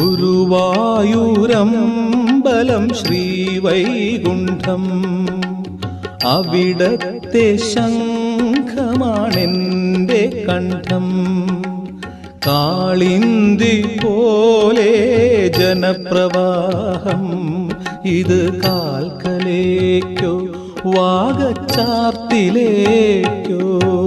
ഗുരുവായൂരമ്പലം ശ്രീവൈകുണ്ഠം. അവിടത്തെ ശംഖമാണെന്റെ കണ്ഠം. കാളിന്തി പോലെ ജനപ്രവാഹം. ഇത് കാൽക്കലേക്കോ വാഗച്ചാർത്തിലേക്കോ.